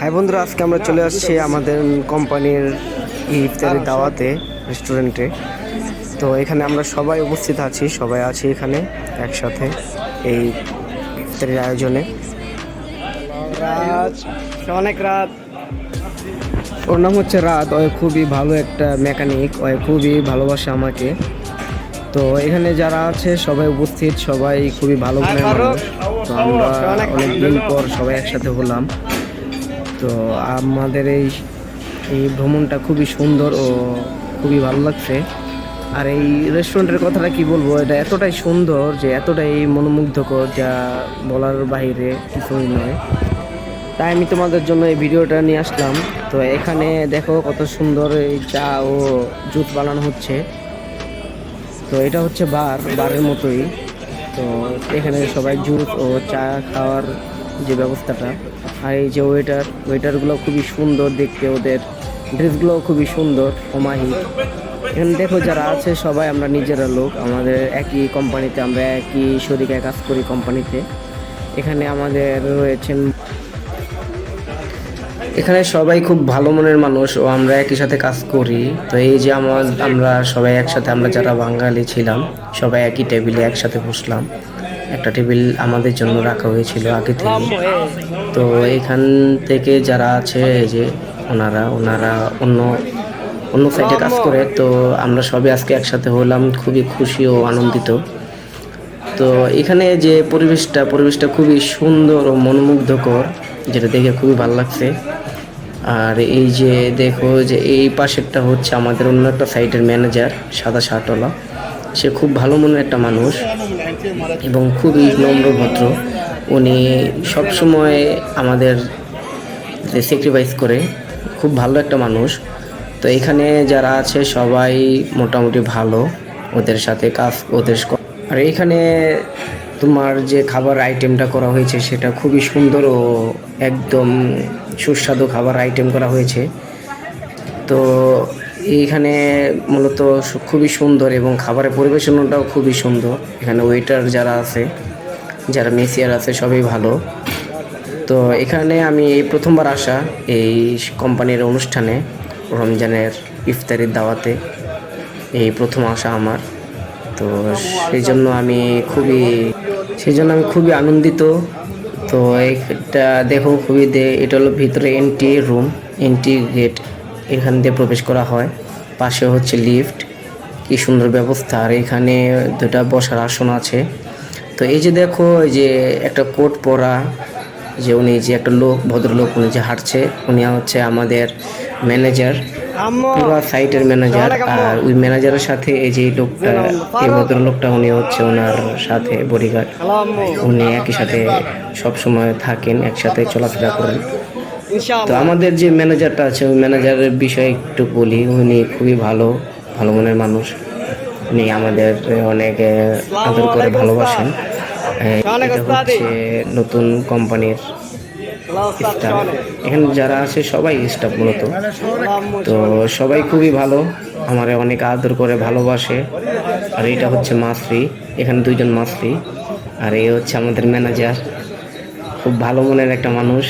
High বন্ধুরা আজকে আমরা চলে আসছি আমাদের কোম্পানির ইফতারি দাওয়াতে রেস্টুরেন্টে তো এখানে আমরা সবাই উপস্থিত আছি সবাই আছি এখানে একসাথে এই ইফতারির আয়োজনে। রাজ অনেক রাত। ওর নাম হচ্ছে রাত ও খুবই ভালো একটা মেকানিক ও খুবই ভালোবাসে আমাকে। তো এখানে যারা আছে সবাই উপস্থিত সবাই খুবই ভালো তো আমরা অনেকদিন পর সবাই একসাথে হলাম। তো আমাদের এই এই ভ্রমণটা খুবই সুন্দর ও খুবই ভালো লাগছে। আর এই রেস্টুরেন্টের কথাটা কি বলব, এটা এতটাই সুন্দর যে এতটাই মনোমুগ্ধকর যা বলার বাইরে কিছুই নয়। তাই আমি তোমাদের জন্য এই ভিডিওটা নিয়ে আসলাম। তো এখানে দেখো কত সুন্দর এই চা ও জুস বানানো হচ্ছে। তো এটা হচ্ছে বার, বারের মতোই। তো এখানে সবাই জুস ও চা খাওয়ার যে ব্যবস্থাটা। আর এই যে ওয়েটার ওয়েটারগুলো খুবই সুন্দর দেখতে, ওদের ড্রেসগুলো খুবই সুন্দর, অমাহি। এখানে দেখো যারা আছে সবাই, আমরা নিজেরা লোক, আমাদের একই কোম্পানিতে আমরা একই শরীরে কাজ করি কোম্পানিতে এখানে আমাদের রয়েছেন এখানে সবাই খুব ভালো মনের মানুষ, ও আমরা একই সাথে কাজ করি। তো এই যে আমার, আমরা সবাই একসাথে, আমরা যারা বাঙালি ছিলাম, সবাই একই টেবিলে একসাথে বসলাম। একটা টেবিল আমাদের জন্য রাখা হয়েছিল আগে থেকে তো এখান থেকে যারা আছে, এই যে ওনারা ওনারা অন্য অন্য সাইডে কাজ করে। তো আমরা সবাই আজকে একসাথে হলাম, খুবই খুশি ও আনন্দিত। তো এখানে যে পরিবেশটা পরিবেশটা খুবই সুন্দর ও মনোমুগ্ধকর, যেটা দেখে খুবই ভালো লাগছে। আর এই যে দেখো যে এই পাশেরটা হচ্ছে আমাদের অন্য একটা সাইটের ম্যানেজার সাদা শার্টওয়ালা। সে খুব ভালো মনের একটা মানুষ। এবং খুবই নম্র ভদ্র। উনি সবসময় আমাদের স্যাক্রিফাইস করে, খুব ভালো একটা মানুষ। তো এখানে যারা আছে, সবাই মোটামুটি ভালো। ওদের সাথে কাজ, ওদের আর এখানে তোমার যে খাবার আইটেমটা করা হয়েছে, সেটা খুবই সুন্দর ও একদম সুস্বাদু খাবার আইটেম করা হয়েছে। তো এইখানে মূলত খুবই সুন্দর এবং খাবারের পরিবেশনটাও খুবই সুন্দর। এখানে ওয়েটার যারা আছে, যারা মেসিয়ার আছে, সবই ভালো। তো এখানে আমি এই প্রথমবার আসা এই কোম্পানির অনুষ্ঠানে, রমজানের ইফতারির দাওয়াতে। এই প্রথম আসা আমার। তো সেই জন্য আমি খুবই সেই জন্য আমি খুবই আনন্দিত। তো এটা দেখো খুবই দে এটা হলো ভিতরে এন্ট্রি রুম এন্ট্রি গেট এখান দিয়ে প্রবেশ করা হয়। পাশে হচ্ছে লিফট। কি সুন্দর ব্যবস্থা। আর এখানে দুটা বসার আসন আছে। তো এই যে দেখো এই যে একটা কোট পরা যে উনি যে একটা লোক ভদ্রলোক উনি যে হাঁটছে উনি হচ্ছে আমাদের ম্যানেজার। পুরো সাইটের ম্যানেজার। আর ওই ম্যানেজারের সাথে এই যে লোকটা এই ভদ্রলোকটা উনি হচ্ছে ওনার সাথে বডিগার্ড উনি একই সাথে সবসময় থাকেন একসাথে চলাফেরা করেন। তো আমাদের যে ম্যানেজারটা আছে ওই ম্যানেজারের বিষয়ে একটু বলি। উনি খুবই ভালো ভালো মনের মানুষ। উনি আমাদের অনেক আদর করে ভালোবাসেন। এটা হচ্ছে নতুন কোম্পানির স্টাফ এখানে যারা আছে সবাই স্টাফ মূলত। তো সবাই খুবই ভালো আমারে অনেক আদর করে ভালোবাসে। আর এটা হচ্ছে মাসরি এখানে দুইজন মাসরি। আর এই হচ্ছে আমাদের ম্যানেজার। খুব ভালো মনের একটা মানুষ।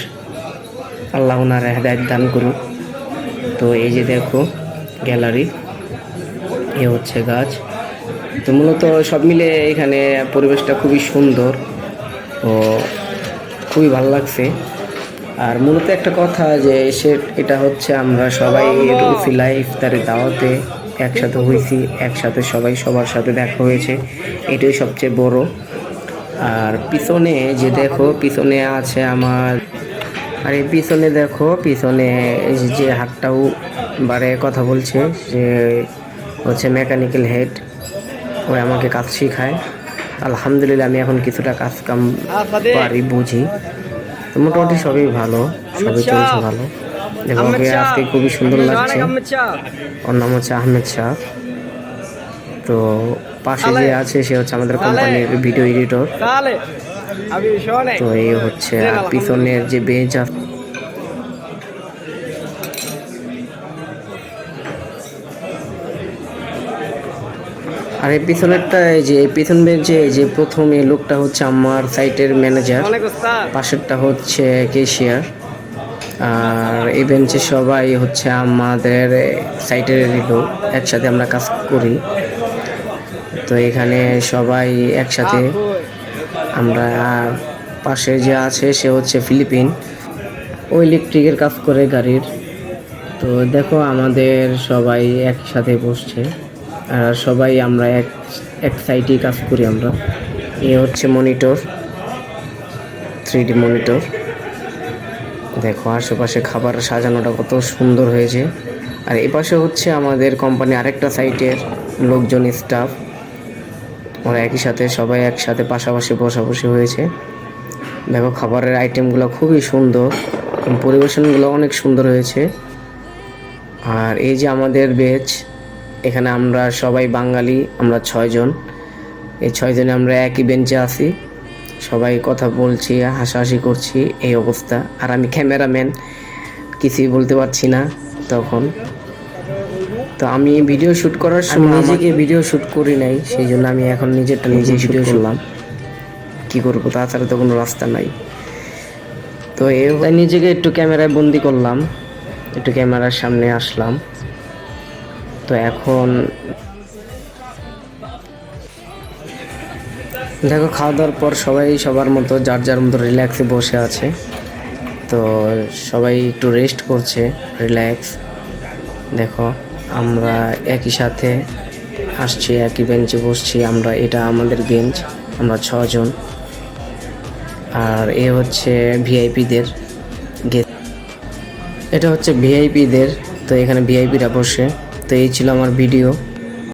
আল্লাহ ওনার হেদায়ত দান করুক। তো এই যে দেখো, গ্যালারি, এ হচ্ছে গাছ। তো মূলত সব মিলে এখানে পরিবেশটা খুবই সুন্দর ও খুবই ভালো লাগছে। আর মূলত একটা কথা যে সে, এটা হচ্ছে আমরা সবাই উসিলায় ইফতারের দাওয়াতে একসাথে হয়েছি, একসাথে সবাই সবার সাথে দেখা হয়েছে, এটাই সবচেয়ে বড়। আর পিছনে যে দেখো, পিছনে আছে আমার আর এই পিছনে দেখো পিছনে যে হাতটাও বারে কথা বলছে যে হচ্ছে মেকানিক্যাল হেড ও আমাকে কাজ শেখায়। আলহামদুলিল্লাহ আমি এখন কিছুটা কাজ কাম পারি বুঝি। তো মোটামুটি সবই ভালো সবই চলছে ভালো। এবং আজকে খুবই সুন্দর লাগছে। ওর নাম হচ্ছে আহমেদ শাহ। তো পাশে যে আছে সে হচ্ছে আমাদের কোম্পানির ভিডিও এডিটর তো এই হচ্ছে আর পিছনের যে বেঞ্চ আছে আর এই পিছনেরটা এই যে এই পিছন বেঞ্চে এই যে প্রথম এই লোকটা হচ্ছে আমার সাইটের ম্যানেজার। পাশেরটা হচ্ছে কেশিয়ার আর এই বেঞ্চে সবাই হচ্ছে আমাদের সাইটের লোক একসাথে আমরা কাজ করি। তো এখানে সবাই একসাথে আমরা পাশে যে আছে, সে হচ্ছে ফিলিপিন। ও ইলেকট্রিকের কাজ করে গাড়ির। তো দেখো আমাদের সবাই একসাথে বসছে। আর সবাই আমরা এক এক সাইডেই কাজ করি আমরা। এ হচ্ছে মনিটর থ্রি ডি মনিটর দেখো আশেপাশে খাবার সাজানোটা কত সুন্দর হয়েছে। আর এপাশে হচ্ছে আমাদের কোম্পানি আরেকটা সাইটের লোকজন স্টাফ ওরা একই সাথে, সবাই একসাথে পাশাপাশি বসাবসি হয়েছে। দেখো, খাবারের আইটেমগুলো খুবই সুন্দর পরিবেশনগুলো অনেক সুন্দর হয়েছে। আর এই যে আমাদের বেচ এখানে আমরা সবাই বাঙালি, আমরা ছয়জন এই ছয়জনে আমরা একই বেঞ্চে আছি। সবাই কথা বলছি, হাসাহাসি করছি, এই অবস্থা। আর আমি ক্যামেরাম্যান কিছুই বলতে পারছি না তখন। তো আমি ভিডিও শ্যুট করার সময় নিজেকে ভিডিও শ্যুট করি নাই সেই জন্য আমি এখন নিজেরটা নিজে ভিডিও করলাম কি করব তাছাড়া তো কোনো রাস্তা নাই। তো এ তাই নিজেকে একটু ক্যামেরায় বন্দি করলাম একটু ক্যামেরার সামনে আসলাম। তো এখন দেখো খাওয়া দাওয়ার পর সবাই সবার মতো যার যার মতো রিল্যাক্সে বসে আছে। তো সবাই একটু রেস্ট করছে রিল্যাক্স দেখো। আমরা একই সাথে আসছি, একই বেঞ্চে বসছি। আমরা, এটা আমাদের বেঞ্চ আমরা ছজন। আর এ হচ্ছে ভিআইপিদের গেট এটা হচ্ছে ভিআইপিদের তো এখানে ভিআইপিরা বসে। তো এই ছিল আমার ভিডিও